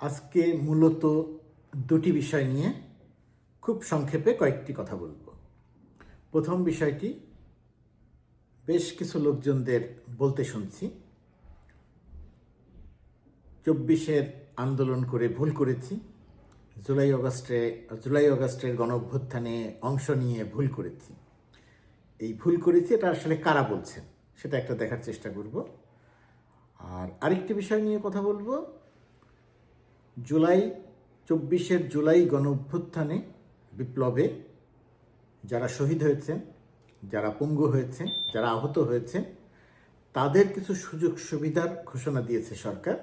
আজকে মূলত দুটি বিষয় নিয়ে খুব সংক্ষেপে কয়েকটি কথা বলব। প্রথম বিষয়টি, বেশ কিছু লোকজনদের বলতে শুনছি। চব্বিশের আন্দোলন করে ভুল করেছি। জুলাই অগস্টে, জুলাই অগস্টের গণ অভ্যুত্থানে অংশ নিয়ে ভুল করেছি। এই ভুল করেছি, এটা আসলে কারা বলছেন, সেটা একটা দেখার চেষ্টা করব। আর আরেকটি বিষয় নিয়ে কথা বলব। জুলাই, চব্বিশের জুলাই গণ অভ্যুত্থানে বিপ্লবে যারা শহীদ হয়েছেন, যারা পঙ্গু হয়েছেন, যারা আহত হয়েছেন, তাদের কিছু সুযোগ সুবিধার ঘোষণা দিয়েছে সরকার।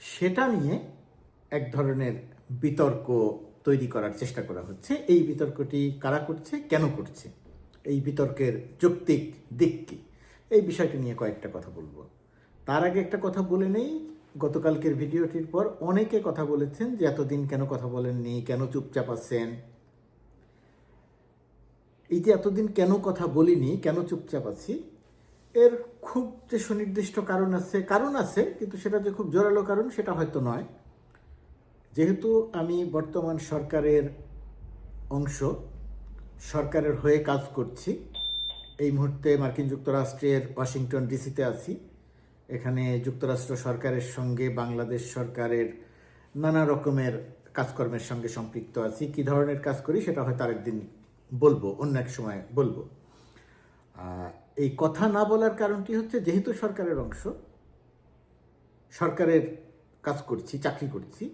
সেটা নিয়ে এক ধরনের বিতর্ক তৈরি করার চেষ্টা করা হচ্ছে। এই বিতর্কটি কারা করছে, কেন করছে? এই বিতর্কের যৌক্তিক দিক কি? এই বিষয়টি নিয়ে কয়েকটা কথা বলব। তার আগে একটা কথা বলে নেই গতকালকের ভিডিওটির পর অনেকে কথা বলেছেন যে এতদিন কেন কথা বলেননি, কেন চুপচাপ আছেন? এই যে এতদিন কেন কথা বলিনি, কেন চুপচাপ আছি? এর খুব যে সুনির্দিষ্ট কারণ আছে কারণ আছে, কিন্তু সেটা যে খুব জোরালো কারণ সেটা হয়তো নয়। যেহেতু আমি বর্তমান সরকারের অংশ, সরকারের হয়ে কাজ করছি, এই মুহূর্তে মার্কিন যুক্তরাষ্ট্রের ওয়াশিংটন ডিসিতে আছি। এখানে যুক্তরাষ্ট্র সরকারের সঙ্গে বাংলাদেশ সরকারের নানা রকমের কাজকর্মের সঙ্গে সম্পৃক্ত আছি। কি ধরনের কাজ করি সেটা হয়তো আরেকদিন বলব, অন্য এক সময় বলব। এই কথা না বলার কারণটি হচ্ছে যেহেতু সরকারের অংশ, সরকারের কাজ করছি, চাকরি করছি,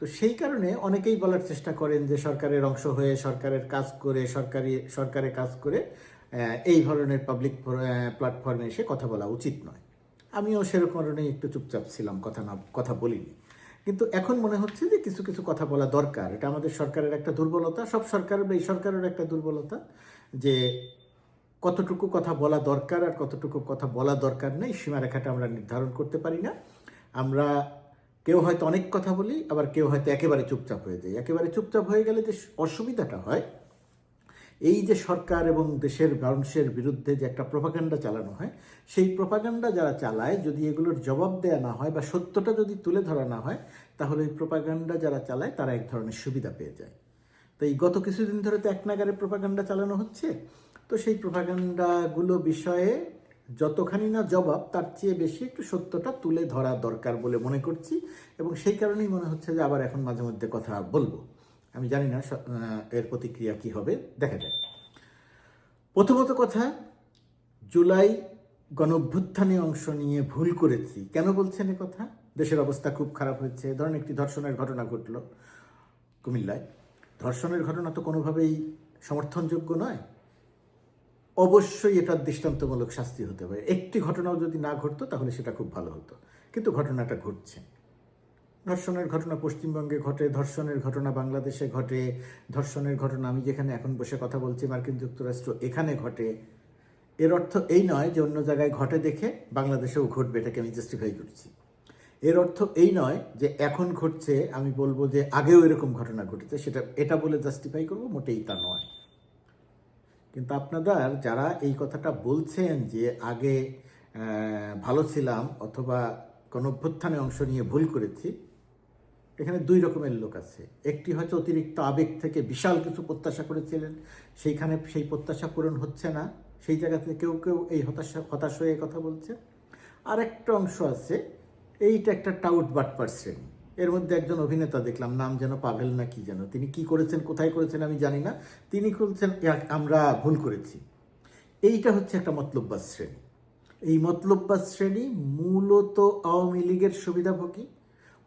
তো সেই কারণে অনেকেই বলার চেষ্টা করেন যে সরকারের অংশ হয়ে সরকারের কাজ করে, সরকারি, সরকারে কাজ করে এই ধরনের পাবলিক প্ল্যাটফর্মে এসে কথা বলা উচিত নয়। আমিও সেরকম কারণেই একটু চুপচাপ ছিলাম, কথা না, কথা বলিনি। কিন্তু এখন মনে হচ্ছে যে কিছু কিছু কথা বলা দরকার। এটা আমাদের সরকারের একটা দুর্বলতা, সব সরকারের এই সরকারের একটা দুর্বলতা যে কতটুকু কথা বলা দরকার আর কতটুকু কথা বলা দরকার নেই, সীমারেখাটা আমরা নির্ধারণ করতে পারি না। আমরা কেউ হয়তো অনেক কথা বলি, আবার কেউ হয়তো একেবারে চুপচাপ হয়ে যায়। একেবারে চুপচাপ হয়ে গেলে যে অসুবিধাটা হয় এই যে সরকার এবং দেশের মানুষের বিরুদ্ধে যে একটা প্রপাগান্ডা চালানো হয়, সেই প্রপাগান্ডা যারা চালায়, যদি এগুলোর জবাব দেয়া না হয় বা সত্যটা যদি তুলে ধরা না হয়, তাহলে এই প্রপাগান্ডা যারা চালায়, তারা এক ধরনের সুবিধা পেয়ে যায়। তো এই গত কিছুদিন ধরে তো এক নাগারে প্রপাগান্ডা চালানো হচ্ছে। তো সেই প্রপাগান্ডাগুলো বিষয়ে যতখানি না জবাব, তার চেয়ে বেশি একটু সত্যটা তুলে ধরা দরকার বলে মনে করছি এবং সেই কারণেই মনে হচ্ছে যে আবার এখন মাঝে মধ্যে কথা বলব। আমি জানি না এর প্রতিক্রিয়া কি হবে, দেখা যায় প্রথমত কথা, জুলাই গণঅভ্যুত্থানে অংশ নিয়ে ভুল করেছি। কেন বলছেন এ কথা? দেশের অবস্থা খুব খারাপ হয়েছে। ধরেন একটি ধর্ষণের ঘটনা ঘটলো কুমিল্লায়। ধর্ষণের ঘটনা তো কোনোভাবেই সমর্থনযোগ্য নয়। অবশ্যই এটার দৃষ্টান্তমূলক শাস্তি হতে পারে। একটি ঘটনাও যদি না ঘটতো, তাহলে সেটা খুব ভালো হতো। কিন্তু ঘটনাটা ঘটছে। ধর্ষণের ঘটনা পশ্চিমবঙ্গে ঘটে, ধর্ষণের ঘটনা বাংলাদেশে ঘটে, ধর্ষণের ঘটনা, আমি যেখানে এখন বসে কথা বলছি মার্কিন যুক্তরাষ্ট্র এখানে ঘটে। এর অর্থ এই নয় যে অন্য জায়গায় ঘটে দেখে বাংলাদেশেও ঘটবে, এটাকে আমি জাস্টিফাই করছি। এর অর্থ এই নয় যে এখন ঘটছে, আমি বলব যে আগেও এরকম ঘটনা ঘটেছে, সেটা, এটা বলে জাস্টিফাই করব, মোটেই তা নয়। কিন্তু আপনাদের যারা এই কথাটা বলছেন যে আগে ভালো ছিলাম অথবা কোনো অভ্যুত্থানে অংশ নিয়ে ভুল করেছি এখানে দুই রকমের লোক আছে। একটি হয়তো অতিরিক্ত আবেগ থেকে বিশাল কিছু প্রত্যাশা করেছিলেন। সেইখানে সেই প্রত্যাশা পূরণ হচ্ছে না। সেই জায়গা থেকে কেউ কেউ এই হতাশা হতাশ হয়ে কথা বলছে। আর একটা অংশ আছে, এইটা একটা টাউট বাটপার শ্রেণি। এর মধ্যে একজন অভিনেতা দেখলাম, নাম যেন পাভেল না কি যেন। তিনি কি করেছেন, কোথায় করেছেন আমি জানি না। তিনি বলছেন আমরা ভুল করেছি। এইটা হচ্ছে একটা মতলব্বাস শ্রেণি। এই মতলব্বাস শ্রেণি মূলত আওয়ামী লীগের সুবিধাভোগী।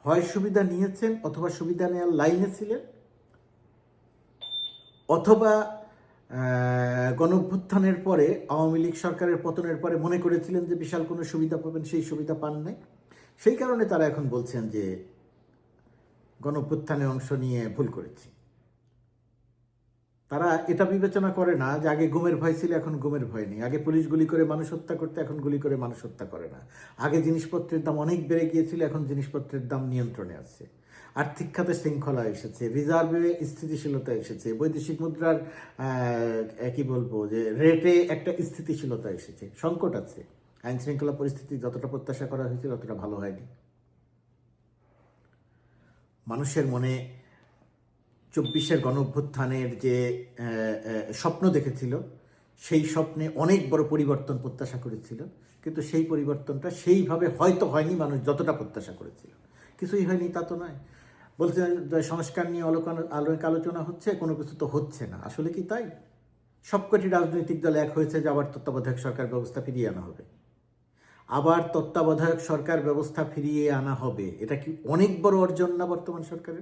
হয় সুবিধা নিয়েছেন অথবা সুবিধা নেওয়ার লাইনে ছিলেন? অথবা গণভ্যুত্থানের পরে, আওয়ামী লীগ সরকারের পতনের পরে মনে করেছিলেন যে বিশাল কোনো সুবিধা পাবেন, সেই সুবিধা পান নাই? সেই কারণে তারা এখন বলছেন যে গণভ্যুত্থানে অংশ নিয়ে ভুল করেছি। তারা এটা বিবেচনা করে না যে আগে গুমের ভয় ছিল, এখন গুমের ভয় নেই। আগে পুলিশ গুলি করে মানুষ হত্যা করতে, এখন গুলি করে মানুষ হত্যা করে না। আগে জিনিসপত্রের দাম অনেক বেড়ে গিয়েছিল, এখন জিনিসপত্রের দাম নিয়ন্ত্রণে আছে। আর্থিক খাতে শৃঙ্খলা এসেছে, রিজার্ভে স্থিতিশীলতা এসেছে, বৈদেশিক মুদ্রার কি বলব যে রেটে একটা স্থিতিশীলতা এসেছে, সংকট আছে। আইন শৃঙ্খলা পরিস্থিতি যতটা প্রত্যাশা করা হয়েছিল, ততটা ভালো হয়নি। মানুষের মনে চব্বিশের গণ অভ্যুত্থানের যে স্বপ্ন দেখেছিল, সেই স্বপ্নে অনেক বড় পরিবর্তন প্রত্যাশা করেছিল। কিন্তু সেই পরিবর্তনটা সেইভাবে হয়তো হয়নি মানুষ যতটা প্রত্যাশা করেছিল। কিছুই হয়নি, তা তো নয়। বলছে সংস্কার নিয়ে অলোকান- আলোক আলোচনা হচ্ছে, কোনো কিছু তো হচ্ছে না। আসলে কি তাই? সবকটি রাজনৈতিক দল এক হয়েছে যে আবার তত্ত্বাবধায়ক সরকার ব্যবস্থা ফিরিয়ে আনা হবে। আবার তত্ত্বাবধায়ক সরকার ব্যবস্থা ফিরিয়ে আনা হবে। এটা কি অনেক বড় অর্জন না বর্তমান সরকারের?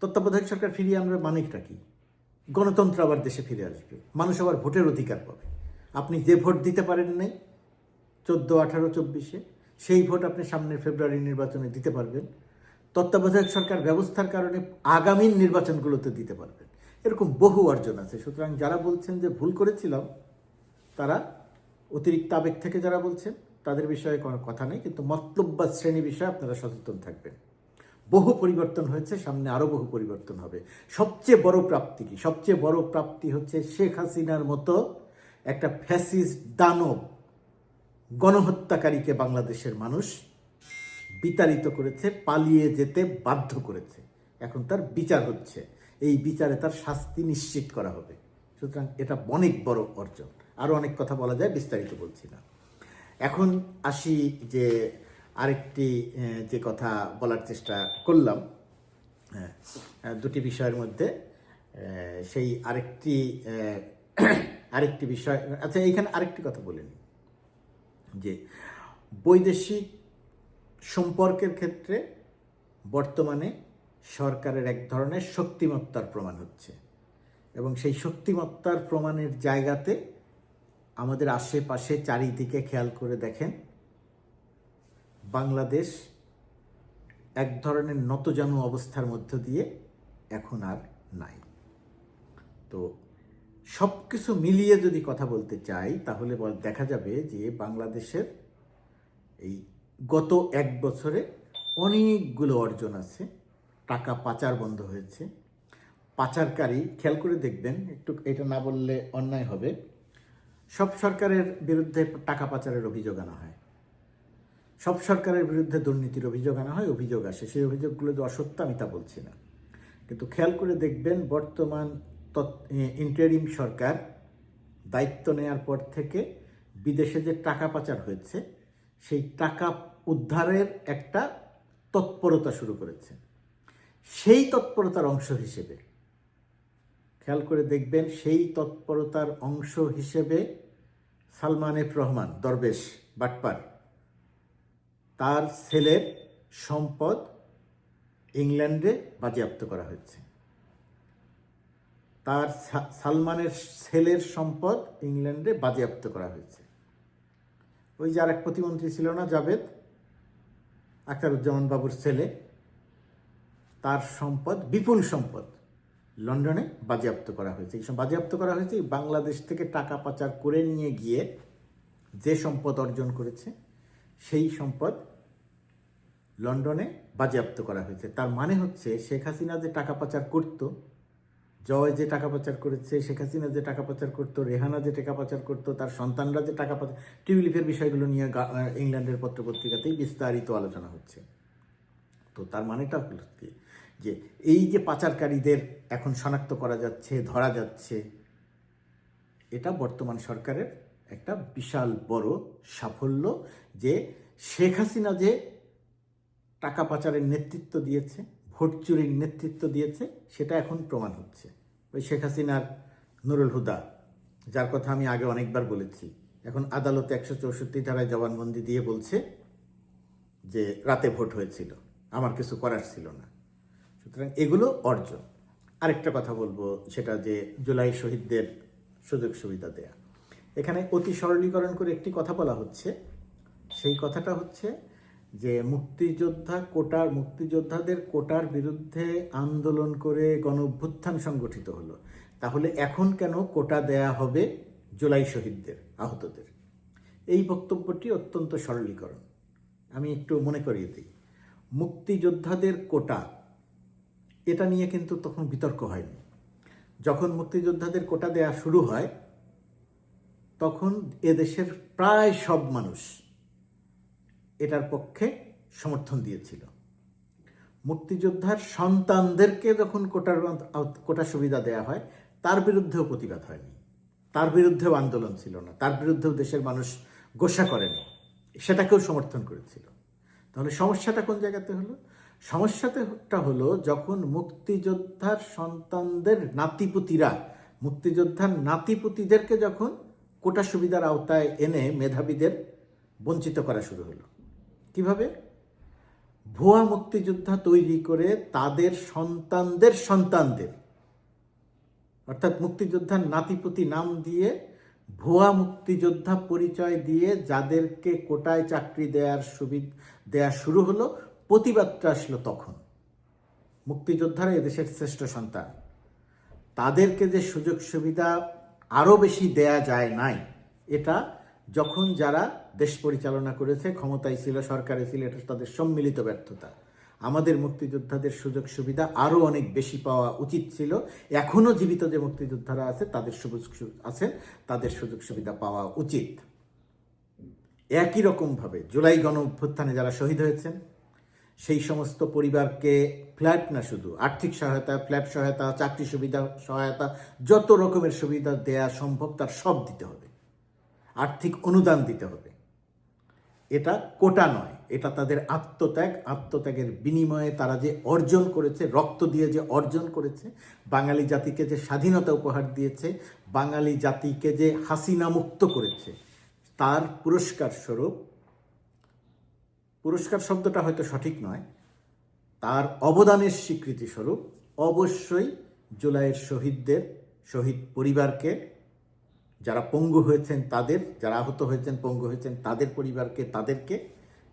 তত্ত্বাবধায়ক সরকার ফিরিয়ে আনবে মানেটা কি? গণতন্ত্র আবার দেশে ফিরে আসবে। মানুষ আবার ভোটের অধিকার পাবে। আপনি যে ভোট দিতে পারেন নাই, চোদ্দ, আঠারো, চব্বিশে, সেই ভোট আপনি সামনের ফেব্রুয়ারি নির্বাচনে দিতে পারবেন। তত্ত্বাবধায়ক সরকার ব্যবস্থার কারণে আগামী নির্বাচনগুলোতে দিতে পারবেন। এরকম বহু অর্জন আছে। সুতরাং যারা বলছেন যে ভুল করেছিলাম, তারা অতিরিক্ত আবেগ থেকে যারা বলছেন, তাদের বিষয়ে কোনো কথা নেই। কিন্তু মতলব্বাদ শ্রেণি বিষয়ে আপনারা সচেতন থাকবেন। বহু পরিবর্তন হয়েছে, সামনে আরও বহু পরিবর্তন হবে। সবচেয়ে বড় প্রাপ্তি কি? সবচেয়ে বড় প্রাপ্তি হচ্ছে শেখ হাসিনার মতো একটা ফ্যাসিস্ট দানব, গণহত্যাকারীকে বাংলাদেশের মানুষ বিতাড়িত করেছে, পালিয়ে যেতে বাধ্য করেছে। এখন তার বিচার হচ্ছে। এই বিচারে তার শাস্তি নিশ্চিত করা হবে। সুতরাং এটা অনেক বড় অর্জন। আরও অনেক কথা বলা যায়, বিস্তারিত বলছি না। এখন আসি যে আরেকটি যে কথা বলার চেষ্টা করলাম দুটি বিষয়ের মধ্যে সেই আরেকটি আরেকটি বিষয় আচ্ছা এইখানে আরেকটি কথা বলে নিই, যে বৈদেশিক সম্পর্কের ক্ষেত্রে বর্তমানে সরকারের এক ধরনের শক্তিমত্তার প্রমাণ হচ্ছে এবং সেই শক্তিমত্তার প্রমাণের জায়গাতে আমাদের আশেপাশে চারিদিকে খেয়াল করে দেখেন বাংলাদেশ এক ধরনের নতজানু অবস্থার মধ্য দিয়ে এখন আর নাই। তো সব কিছু মিলিয়ে যদি কথা বলতে চাই, তাহলে দেখা যাবে যে বাংলাদেশের এই গত এক বছরে অনেকগুলো অর্জন আছে। টাকা পাচার বন্ধ হয়েছে। পাচারকারী, খেয়াল করে দেখবেন, একটু এটা না বললে অন্যায় হবে। সব সরকারের বিরুদ্ধে টাকা পাচারের অভিযোগ আনা হয়। সব সরকারের বিরুদ্ধে দুর্নীতির অভিযোগ আনা হয়, অভিযোগ আসে। সেই অভিযোগগুলো যে অসত্য, আমি তা বলছি না। কিন্তু খেয়াল করে দেখবেন বর্তমান ইন্টারিম সরকার দায়িত্ব নেওয়ার পর থেকে বিদেশে যে টাকা পাচার হয়েছে, সেই টাকা উদ্ধারের একটা তৎপরতা শুরু করেছে। সেই তৎপরতার অংশ হিসেবে, খেয়াল করে দেখবেন সেই তৎপরতার অংশ হিসেবে সালমান এফ রহমান, দরবেশ, বাটপার তার ছেলের সম্পদ ইংল্যান্ডে বাজেয়াপ্ত করা হয়েছে। তার সালমানের ছেলের সম্পদ ইংল্যান্ডে বাজেয়াপ্ত করা হয়েছে। ওই যে আর এক প্রতিমন্ত্রী ছিল না, জাভেদ আখতারুজ্জামান বাবুর ছেলে, তার সম্পদ, বিপুল সম্পদ লন্ডনে বাজেয়াপ্ত করা হয়েছে। এই সব বাজেয়াপ্ত করা হয়েছে বাংলাদেশ থেকে টাকা পাচার করে নিয়ে গিয়ে যে সম্পদ অর্জন করেছে সেই সম্পদ লন্ডনে বাজেয়াপ্ত করা হয়েছে। তার মানে হচ্ছে শেখ হাসিনা যে টাকা পাচার করত, জয় যে টাকা পাচার করেছে, শেখ হাসিনা যে টাকা পাচার করতো, রেহানা যে টাকা পাচার করতো, তার সন্তানরা যে টাকা পাচার টিউলিফের বিষয়গুলো নিয়ে ইংল্যান্ডের পত্রপত্রিকাতেই বিস্তারিত আলোচনা হচ্ছে। তো তার মানেটা হলো কি? যে এই যে পাচারকারীদের এখন শনাক্ত করা যাচ্ছে, ধরা যাচ্ছে, এটা বর্তমান সরকারের একটা বিশাল বড় সাফল্য যে শেখ হাসিনা যে টাকা পাচারের নেতৃত্ব দিয়েছে, ভোট চুরির নেতৃত্ব দিয়েছে, সেটা এখন প্রমাণ হচ্ছে। ওই শেখ হাসিনার নুরুল হুদা, যার কথা আমি আগে অনেকবার বলেছি। এখন আদালতে একশো চৌষট্টি ধারায় জবানবন্দি দিয়ে বলছে যে রাতে ভোট হয়েছিল, আমার কিছু করার ছিল না। সুতরাং এগুলো অর্জন। আরেকটা কথা বলব, সেটা যে জুলাই শহীদদের সুযোগ সুবিধা দেয়া। এখানে অতি সরলীকরণ করে একটি কথা বলা হচ্ছে। সেই কথাটা হচ্ছে যে মুক্তিযোদ্ধা কোটার মুক্তিযোদ্ধাদের কোটার বিরুদ্ধে আন্দোলন করে গণ অভ্যুত্থান সংগঠিত হলো। তাহলে এখন কেন কোটা দেয়া হবে জুলাই শহীদদের, আহতদের? এই বক্তব্যটি অত্যন্ত সরলীকরণ। আমি একটু মনে করিয়ে দিই। মুক্তিযোদ্ধাদের কোটা, এটা নিয়ে কিন্তু তখন বিতর্ক হয়নি। যখন মুক্তিযোদ্ধাদের কোটা দেয়া শুরু হয় তখন এদেশের প্রায় সব মানুষ এটার পক্ষে সমর্থন দিয়েছিল। মুক্তিযোদ্ধার সন্তানদেরকে যখন কোটার কোটা সুবিধা দেয়া হয়, তার বিরুদ্ধেও প্রতিবাদ হয়নি। তার বিরুদ্ধেও আন্দোলন ছিল না। তার বিরুদ্ধেও দেশের মানুষ গোসা করেনি। সেটাকেও সমর্থন করেছিল। তাহলে সমস্যাটা কোন জায়গাতে হলো? সমস্যাটা হলো যখন মুক্তিযোদ্ধার সন্তানদের নাতিপুতিরা, মুক্তিযোদ্ধার নাতিপুতিদেরকে যখন কোটা সুবিধার আওতায় এনে মেধাবীদের বঞ্চিত করা শুরু হলো। কীভাবে? ভুয়া মুক্তিযোদ্ধা তৈরি করে তাদের সন্তানদের সন্তানদের, অর্থাৎ মুক্তিযোদ্ধার নাতিপুতি নাম দিয়ে ভুয়া মুক্তিযোদ্ধা পরিচয় দিয়ে যাদেরকে কোটায় চাকরি দেওয়ার সুবিধা দেয়া শুরু হলো, প্রতিবাদটা আসলো তখন। মুক্তিযোদ্ধারা এদেশের শ্রেষ্ঠ সন্তান। তাদেরকে যে সুযোগ সুবিধা আরও বেশি দেয়া যায় নাই। এটা যখন যারা দেশ পরিচালনা করেছে, ক্ষমতায় ছিল, সরকারে ছিল, এটা তাদের সম্মিলিত ব্যর্থতা। আমাদের মুক্তিযোদ্ধাদের সুযোগ সুবিধা আরও অনেক বেশি পাওয়া উচিত ছিল। এখনও জীবিত যে মুক্তিযোদ্ধারা আছে, তাদের সুযোগ আছেন তাদের সুযোগ সুবিধা পাওয়া উচিত। একই রকমভাবে জুলাই গণ অভ্যুত্থানে যারা শহীদ হয়েছেন সেই সমস্ত পরিবারকে ফ্ল্যাট না শুধু, আর্থিক সহায়তা, ফ্ল্যাট সহায়তা, চাকরি সুবিধা, সহায়তা, যত রকমের সুবিধা দেয়া সম্ভব তার সব দিতে হবে। আর্থিক অনুদান দিতে হবে। এটা কোটা নয়, এটা তাদের আত্মত্যাগ। আত্মত্যাগের বিনিময়ে তারা যে অর্জন করেছে, রক্ত দিয়ে যে অর্জন করেছে, বাঙালি জাতিকে যে স্বাধীনতা উপহার দিয়েছে, বাঙালি জাতিকে যে হাসিনা মুক্ত করেছে, তার পুরস্কার স্বরূপ পুরস্কার শব্দটা হয়তো সঠিক নয়। তার অবদানের স্বীকৃতি স্বরূপ অবশ্যই জুলাইয়ের শহীদদের, শহীদ পরিবারকে, যারা পঙ্গু হয়েছেন তাদের, যারা আহত হয়েছেন, পঙ্গু হয়েছেন তাদের পরিবারকে, তাদেরকে,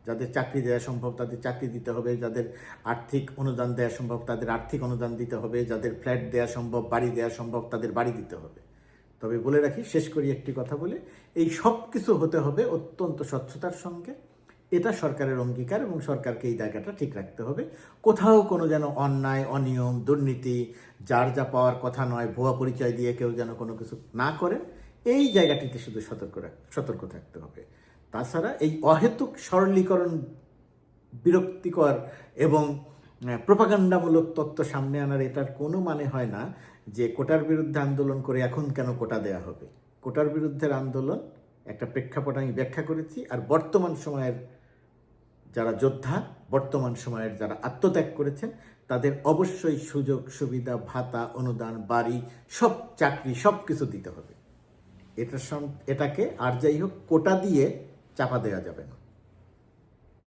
যাদের চাকরি দেওয়া সম্ভব তাদের চাকরি দিতে হবে, যাদের আর্থিক অনুদান দেওয়া সম্ভব তাদের আর্থিক অনুদান দিতে হবে, যাদের ফ্ল্যাট দেওয়া সম্ভব, বাড়ি দেওয়া সম্ভব তাদের বাড়ি দিতে হবে। তবে বলে রাখি, শেষ করি একটি কথা বলে, এই সব কিছু হতে হবে অত্যন্ত স্বচ্ছতার সঙ্গে। এটা সরকারের অঙ্গীকার এবং সরকারকে এই জায়গাটা ঠিক রাখতে হবে। কোথাও কোনো যেন অন্যায়, অনিয়ম, দুর্নীতি, যার যা পাওয়ার কথা নয়, ভুয়া পরিচয় দিয়ে কেউ যেন কোনো কিছু না করে, এই জায়গাটিতে শুধু সতর্ক সতর্ক থাকতে হবে। তাছাড়া এই অহেতুক সরলীকরণ বিরক্তিকর এবং প্রপাগান্ডামূলক তত্ত্ব সামনে আনার এটার কোনো মানে হয় না যে কোটার বিরুদ্ধে আন্দোলন করে এখন কেন কোটা দেয়া হবে। কোটার বিরুদ্ধের আন্দোলন, একটা প্রেক্ষাপট আমি ব্যাখ্যা করেছি, আর বর্তমান সময়ের যারা যোদ্ধা, বর্তমান সময়ের যারা আত্মত্যাগ করেছেন, তাদের অবশ্যই সুযোগ, সুবিধা, ভাতা, অনুদান, বাড়ি, সব চাকরি সব কিছু দিতে হবে। এটা এটাকে আর যাই হোক কোটা দিয়ে চাপা দেওয়া যাবে না।